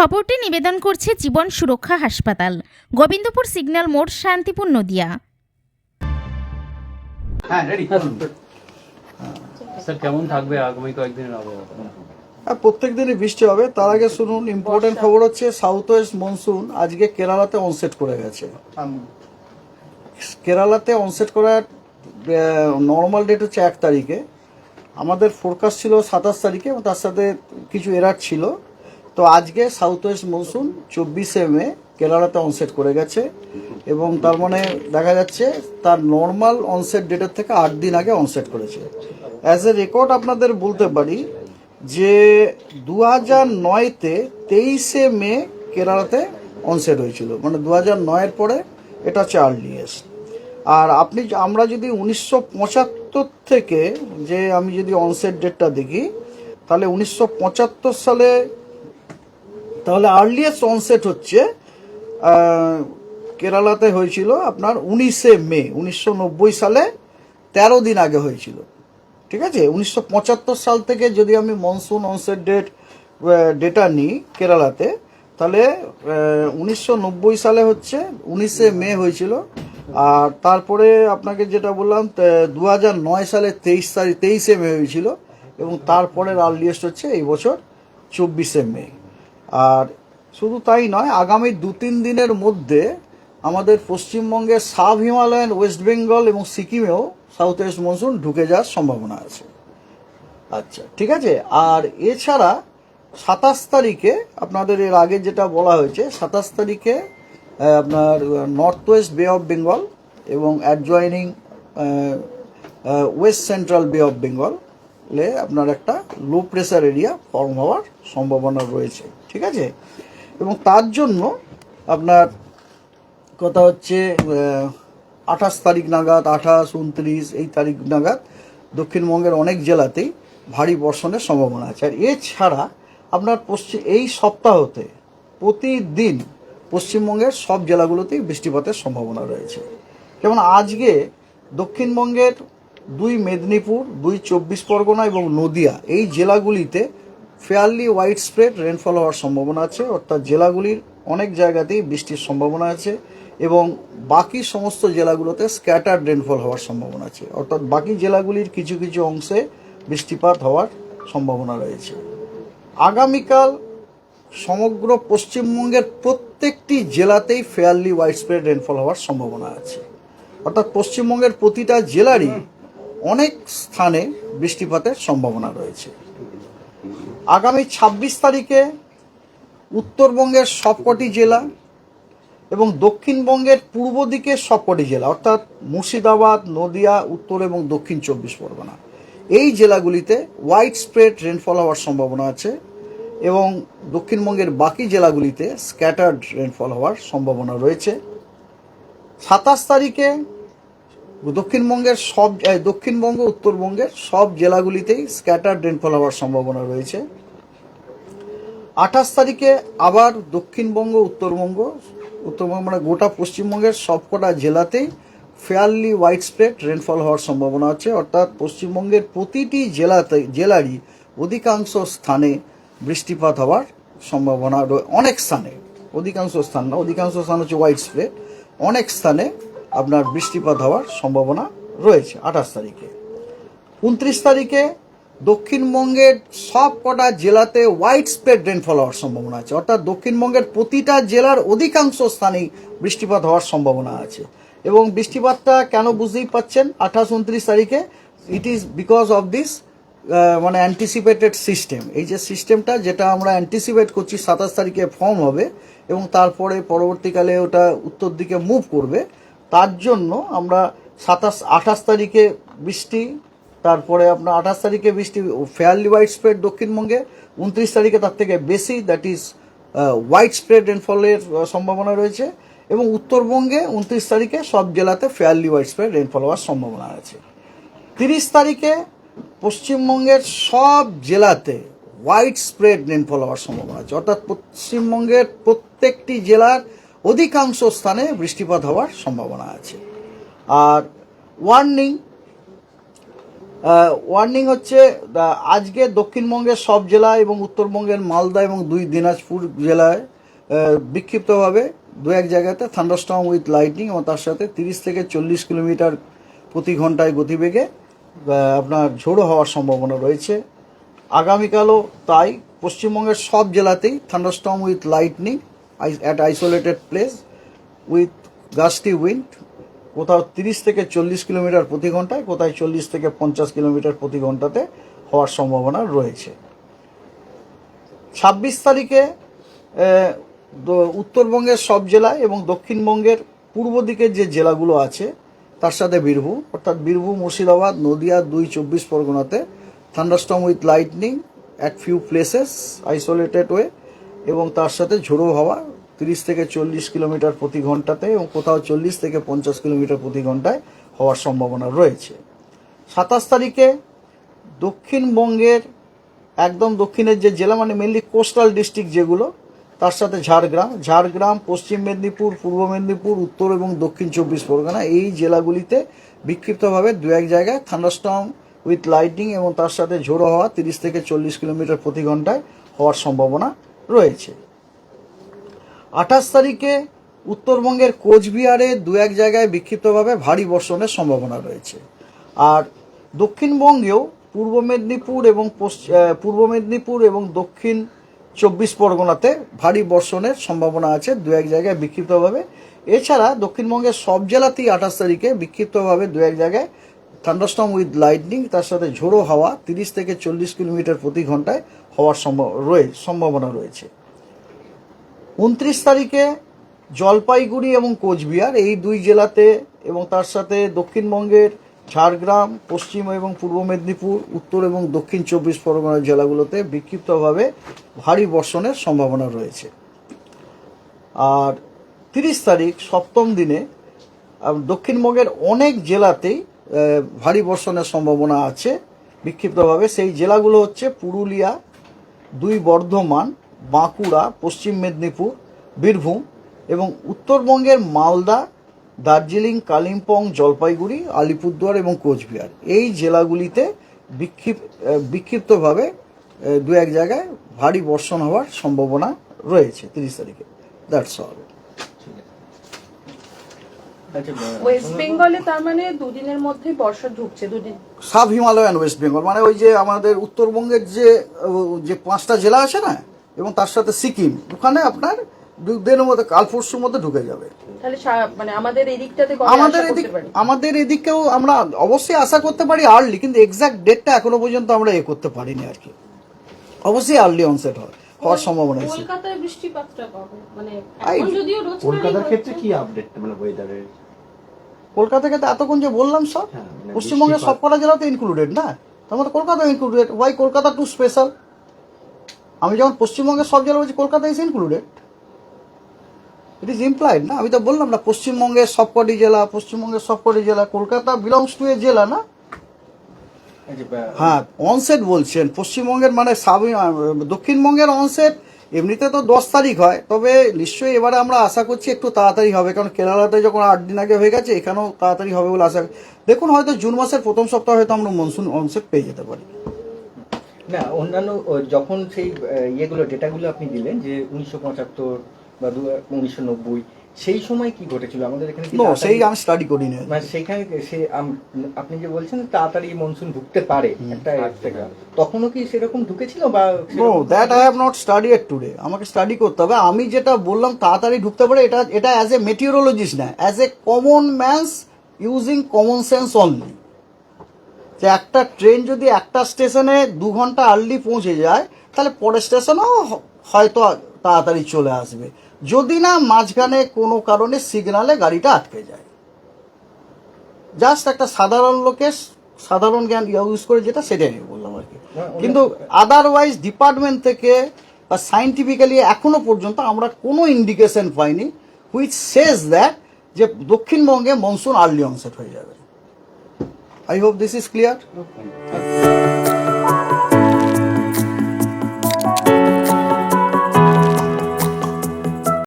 খবরটি নিবেদন করছে জীবন সুরক্ষা হাসপাতাল। গোবিন্দপুর সিগন্যাল মোড় শান্তিপুর নদিয়া। হ্যাঁ রেডি স্যার কেমন থাকবে? আগামী কয়েকদিনের আবহাওয়া আর প্রত্যেক দিনই বৃষ্টি হবে। তার আগে শুনুন ইম্পর্টেন্ট খবর হচ্ছে সাউথ ওয়েস্ট মনসুন আজকে কেরালাতে অনসেট করে গেছে। কেরালাতে অনসেট করার নর্মাল ডেট হচ্ছে এক তারিখে। আমাদের ফোরকাস্ট ছিল সাতাশ তারিখে এবং তার সাথে কিছু এরার ছিল। তো আজকে সাউথ ওয়েস্ট মনসুন চব্বিশে মে কেরালাতে অনসেট করে গেছে এবং তার মানে দেখা যাচ্ছে তার নর্মাল অনসেট ডেটের থেকে আট দিন আগে অনসেট করেছে। অ্যাজ এ রেকর্ড আপনাদের বলতে পারি যে দু হাজার নয়তে তেইশে মে কেরালাতে অনসেট হয়েছিল। মানে দু হাজার নয়ের পরে এটা হচ্ছে আর্লিয়েস্ট আর আপনি আমরা যদি উনিশশো পঁচাত্তর থেকে যে আমি যদি অনসেট ডেটটা দেখি, তাহলে উনিশশো পঁচাত্তর সালে তাহলে আর্লিয়েস্ট অনসেট হচ্ছে কেরালাতে হয়েছিল আপনার উনিশে মে, উনিশশো নব্বই সালে তেরো দিন আগে হয়েছিল। ঠিক আছে? উনিশশো পঁচাত্তর সাল থেকে যদি আমি মনসুন অনসেট ডেট ডেটা নিই কেরালাতে, তাহলে উনিশশো নব্বই সালে হচ্ছে, উনিশে মে হয়েছিল। আর তারপরে আপনাকে যেটা বললাম দু নয় সালে তেইশ তারিখ, তেইশে মে হয়েছিল এবং তারপরের আর্লিয়েস্ট হচ্ছে এই বছর চব্বিশে মে। আর শুধু তাই নয়, আগামী দু তিন দিনের মধ্যে আমাদের পশ্চিমবঙ্গে সাব হিমালয়ান, ওয়েস্ট বেঙ্গল এবং সিকিমেও সাউথ ওয়েস্ট মনসুন ঢুকে যাওয়ার সম্ভাবনা আছে। আচ্ছা ঠিক আছে? আর এছাড়া সাতাশ তারিখে আপনাদের এর আগে যেটা বলা হয়েছে, সাতাশ তারিখে আপনার north west Bay of Bengal এবং adjoining west central Bay of Bengal আপনার একটা লো প্রেসার এরিয়া ফর্ম হওয়ার সম্ভাবনা রয়েছে। ঠিক আছে? এবং তার জন্য আপনার কথা হচ্ছে আঠাশ তারিখ নাগাদ, আঠাশ, উনত্রিশ, এই তারিখ নাগাদ দক্ষিণবঙ্গের অনেক জেলাতেই ভারী বর্ষণের সম্ভাবনা আছে। আর এছাড়া আপনার পশ্চিম এই সপ্তাহতে প্রতিদিন পশ্চিমবঙ্গের সব জেলাগুলোতেই বৃষ্টিপাতের সম্ভাবনা রয়েছে। যেমন আজকে দক্ষিণবঙ্গের দুই মেদিনীপুর, দুই চব্বিশ পরগনা এবং নদিয়া এই জেলাগুলিতে ফেয়ারলি হোয়াইট স্প্রেড রেনফল হওয়ার সম্ভাবনা আছে, অর্থাৎ জেলাগুলির অনেক জায়গাতেই বৃষ্টির সম্ভাবনা আছে এবং বাকি সমস্ত জেলাগুলোতে স্ক্যাটার্ড রেনফল হওয়ার সম্ভাবনা আছে, অর্থাৎ বাকি জেলাগুলির কিছু কিছু অংশে বৃষ্টিপাত হওয়ার সম্ভাবনা রয়েছে। আগামীকাল সমগ্র পশ্চিমবঙ্গের প্রত্যেকটি জেলাতেই ফেয়ারলি হোয়াইট স্প্রেড রেনফল হওয়ার সম্ভাবনা আছে। অর্থাৎ পশ্চিমবঙ্গের প্রতিটা জেলারই অনেক স্থানে বৃষ্টিপাতের সম্ভাবনা রয়েছে। আগামী ছাব্বিশ তারিখে উত্তরবঙ্গের সবকটি জেলা এবং দক্ষিণবঙ্গের পূর্ব দিকের সবকটি জেলা, অর্থাৎ মুর্শিদাবাদ, নদিয়া, উত্তর এবং দক্ষিণ চব্বিশ পরগনা। এই জেলাগুলিতে হোয়াইট স্প্রেড রেনফল হওয়ার সম্ভাবনা আছে এবং দক্ষিণবঙ্গের বাকি জেলাগুলিতে স্ক্যাটার্ড রেনফল হওয়ার সম্ভাবনা রয়েছে। সাতাশ তারিখে দক্ষিণবঙ্গের সব দক্ষিণবঙ্গ, উত্তরবঙ্গের সব জেলাগুলিতেই স্ক্যাটার্ড রেনফল হওয়ার সম্ভাবনা রয়েছে। আঠাশ তারিখে আবার দক্ষিণবঙ্গ, উত্তরবঙ্গ উত্তরবঙ্গ মানে গোটা পশ্চিমবঙ্গের সবকটা জেলাতেই ফেয়ারলি হোয়াইট স্প্রেড রেনফল হওয়ার সম্ভাবনা আছে। অর্থাৎ পশ্চিমবঙ্গের প্রতিটি জেলাতে, জেলারই অধিকাংশ স্থানে বৃষ্টিপাত হওয়ার সম্ভাবনা অনেক স্থানে, অধিকাংশ স্থান না, অধিকাংশ স্থান হচ্ছে হোয়াইট স্প্রেড অনেক স্থানে আপনার বৃষ্টিপাত হওয়ার সম্ভাবনা রয়েছে আঠাশ তারিখে। উনত্রিশ তারিখে দক্ষিণবঙ্গের সব কটা জেলাতে হোয়াইট স্প্রেড রেনফল হওয়ার সম্ভাবনা আছে। অর্থাৎ দক্ষিণবঙ্গের প্রতিটা জেলার অধিকাংশ স্থানেই বৃষ্টিপাত হওয়ার সম্ভাবনা আছে। এবং বৃষ্টিপাতটা কেন বুঝতেই পাচ্ছেন? আঠাশ, উনত্রিশ তারিখে it is because of this মানে অ্যান্টিসিপেটেড সিস্টেম এই যে সিস্টেমটা যেটা আমরা অ্যান্টিসিপেট করছি সাতাশ তারিখে ফর্ম হবে এবং তারপরে পরবর্তীকালে ওটা উত্তর দিকে মুভ করবে। তার জন্য আমরা সাতাশ, আঠাশ তারিখে বৃষ্টি, তারপরে আপনার আঠাশ তারিখে বৃষ্টি ফেয়ারলি হোয়াইট স্প্রেড দক্ষিণবঙ্গে, উনত্রিশ তারিখে তার থেকে বেশি দ্যাট ইজ হোয়াইট স্প্রেড রেনফলের সম্ভাবনা রয়েছে। এবং উত্তরবঙ্গে উনত্রিশ তারিখে সব জেলাতে ফেয়ারলি হোয়াইট স্প্রেড রেনফল হওয়ার সম্ভাবনা আছে। তিরিশ তারিখে পশ্চিমবঙ্গের সব জেলাতে হোয়াইট স্প্রেড রেনফল হওয়ার সম্ভাবনা আছে। অর্থাৎ পশ্চিমবঙ্গের প্রত্যেকটি জেলার অধিকাংশ স্থানে বৃষ্টিপাত হওয়ার সম্ভাবনা আছে। আর ওয়ার্নিং ওয়ার্নিং হচ্ছে আজকে দক্ষিণবঙ্গের সব জেলা এবং উত্তরবঙ্গের মালদা এবং দুই দিনাজপুর জেলায় বিক্ষিপ্তভাবে দু এক জায়গাতে থান্ডারস্টর্ম উইথ লাইটনিং এবং তার সাথে তিরিশ থেকে চল্লিশ কিলোমিটার প্রতি ঘন্টায় গতিবেগে আপনার ঝোড়ো হওয়ার সম্ভাবনা রয়েছে। আগামীকালও তাই, পশ্চিমবঙ্গের সব জেলাতেই thunderstorm with lightning at isolated place with gusty wind কোথাও তিরিশ থেকে চল্লিশ কিলোমিটার প্রতি ঘন্টায়, কোথায় চল্লিশ থেকে পঞ্চাশ কিলোমিটার প্রতি ঘন্টাতে হওয়ার সম্ভাবনা রয়েছে। ছাব্বিশ তারিখে উত্তরবঙ্গের সব জেলায় এবং দক্ষিণবঙ্গের পূর্ব দিকের যে জেলাগুলো আছে, তার সাথে বীরভূম, অর্থাৎ বীরভূম, মুর্শিদাবাদ, নদিয়া, দুই চব্বিশ পরগনাতে thunderstorm with lightning at few places isolated way এবং তার সাথে ঝোড়ো হাওয়া তিরিশ থেকে চল্লিশ কিলোমিটার প্রতি ঘন্টাতে এবং কোথাও চল্লিশ থেকে পঞ্চাশ কিলোমিটার প্রতি ঘন্টায় হওয়ার সম্ভাবনা রয়েছে। সাতাশ তারিখে দক্ষিণবঙ্গের, একদম দক্ষিণের যে জেলা মানে মেনলি কোস্টাল ডিস্ট্রিক্ট যেগুলো, তার সাথে ঝাড়গ্রাম। ঝাড়গ্রাম, পশ্চিম মেদিনীপুর, পূর্ব মেদিনীপুর, উত্তর এবং দক্ষিণ চব্বিশ পরগনা এই জেলাগুলিতে বিক্ষিপ্তভাবে দু এক জায়গায় থান্ডারস্টর্ম উইথ লাইটিং এবং তার সাথে ঝোড়ো হওয়া তিরিশ থেকে চল্লিশ কিলোমিটার প্রতি ঘন্টায় হওয়ার সম্ভাবনা রয়েছে। আঠাশ তারিখে উত্তরবঙ্গের কোচবিহারে দু এক জায়গায় বিক্ষিপ্তভাবে ভারী বর্ষণের সম্ভাবনা রয়েছে। আর দক্ষিণবঙ্গেও পূর্ব মেদিনীপুর এবং পূর্ব মেদিনীপুর এবং দক্ষিণ চব্বিশ পরগনাতে ভারী বর্ষণের সম্ভাবনা আছে দু এক জায়গায় বিক্ষিপ্তভাবে। এছাড়া দক্ষিণবঙ্গের সব জেলাতেই আঠাশ তারিখে বিক্ষিপ্তভাবে দু এক জায়গায় থান্ডারস্টম উইথ লাইটনিং, তার সাথে ঝোড়ো হাওয়া তিরিশ থেকে চল্লিশ কিলোমিটার প্রতি ঘন্টায় হওয়ার সম্ভব রয়ে, সম্ভাবনা রয়েছে। উনত্রিশ তারিখে জলপাইগুড়ি এবং কোচবিহার, এই দুই জেলাতে এবং তার সাথে দক্ষিণবঙ্গের ঝাড়গ্রাম, পশ্চিম এবং পূর্ব মেদিনীপুর, উত্তর এবং দক্ষিণ চব্বিশ পরগনা জেলাগুলোতে বিক্ষিপ্তভাবে ভারী বর্ষণের সম্ভাবনা রয়েছে। আর তিরিশ তারিখ, সপ্তম দিনে দক্ষিণবঙ্গের অনেক জেলাতেই ভারী বর্ষণের সম্ভাবনা আছে। বিক্ষিপ্তভাবে সেই জেলাগুলো হচ্ছে পুরুলিয়া, দুই বর্ধমান বাঁকুড়া পশ্চিম মেদিনীপুর বীরভূম এবং উত্তরবঙ্গের মালদা দার্জিলিং কালিম্পং জলপাইগুড়ি আলিপুরদুয়ার এবং কোচবিহার। এই জেলাগুলিতে বিক্ষিপ বিক্ষিপ্তভাবে দু এক জায়গায় ভারী বর্ষণ হওয়ার সম্ভাবনা রয়েছে তিরিশ তারিখে। দ্যাটস অল ওয়েস্ট বেঙ্গলে তার মানে দুদিনের মধ্যেই বর্ষা ঢুকছে দুদিন। সাব হিমালয়ান ওয়েস্ট বেঙ্গল মানে ওই যে আমাদের উত্তরবঙ্গের যে যে পাঁচটা জেলা আছে না এবং তার সাথে সিকিম ওখানে আপনার দিনের মধ্যে কাল পরশুর মধ্যে ঢুকে যাবে। মানে আমাদের এদিক আমাদের এদিকেও আমরা অবশ্যই আশা করতে পারি আর্লি কিন্তু এক্সাক্ট ডেটটা এখনও পর্যন্ত আমরা এ করতে পারিনি আর কি। অবশ্যই আর্লি অনসেট হয় হওয়ার সম্ভাবনা আছে। মানে কলকাতার ক্ষেত্রে কি আপডেট মানে ওয়েদারের কলকাতাকে তো এতক্ষণ যে বললাম সব হ্যাঁ, পশ্চিমবঙ্গের জেলাতে ইনক্লুডেড না? তার মধ্যে Kolkata included why Kolkata to special আমি যখন পশ্চিমবঙ্গের সব জেলা বলছি Kolkata is included it is implied না? আমি তো বললাম না পশ্চিমবঙ্গের সবকটি জেলা পশ্চিমবঙ্গের সবকটি জেলা কলকাতা বিলংস টু এ জেলা না? হ্যাঁ অনসেট বলছেন। পশ্চিমবঙ্গের মানে সাব দক্ষিণবঙ্গের অনসেট এমনিতে তো দশ তারিখ হয় তবে নিশ্চয়ই এবারে আমরা আশা করছি একটু তাড়াতাড়ি হবে কারণ কেরালাতে যখন আট দিন আগে হয়ে গেছে এখানেও তাড়াতাড়ি হবে বলে আশা দেখুন হয়তো জুন মাসের প্রথম সপ্তাহে হয়তো আমরা মনসুন অনসেট পেয়ে যেতে পারি। না অন্যান্য যখন সেই ইয়েগুলো ডেটাগুলো আপনি দিলেন যে উনিশশো পঁচাত্তর বা দু উনিশশো নব্বই সেই সময় কি ঘটেছিল? আমাদের এখানে সেই আমি স্টাডি করিনি। মানে সেখানে সে আপনি যে বলছেন তাড়াতাড়ি মনসুন ঢুকতে পারে একটা একটা তখনও কি সেরকম ঢুকেছিল বা no that I have not study it today আমাকে স্টাডি করতে হবে। আমি যেটা বললাম তাড়াতাড়ি ঢুকতে পারে এটা এটা অ্যাজ এ মেটিওরোলজিস্ট না as a common man's using common sense only যে একটা ট্রেন যদি একটা স্টেশনে দু ঘণ্টা আর্লি পৌঁছে যায় তাহলে পরের স্টেশনেও হয়তো তাড়াতাড়ি চলে আসবে। যদি না মাঝখানে কোনো কারণে সিগনালে গাড়িটা আটকে যায়। জাস্ট একটা সাধারণ লোকের সাধারণ জ্ঞান ইউজ করে যেটা সেটাই আমি বললাম আর কি। কিন্তু আদারওয়াইজ ডিপার্টমেন্ট থেকে বা সাইন্টিফিক্যালি এখনও পর্যন্ত আমরা কোনো ইন্ডিকেশন পাইনি হুইচ সেজ দ্যাট যে দক্ষিণবঙ্গে মনসুন আর্লি অনসেট হয়ে যাবে। I hope this is clear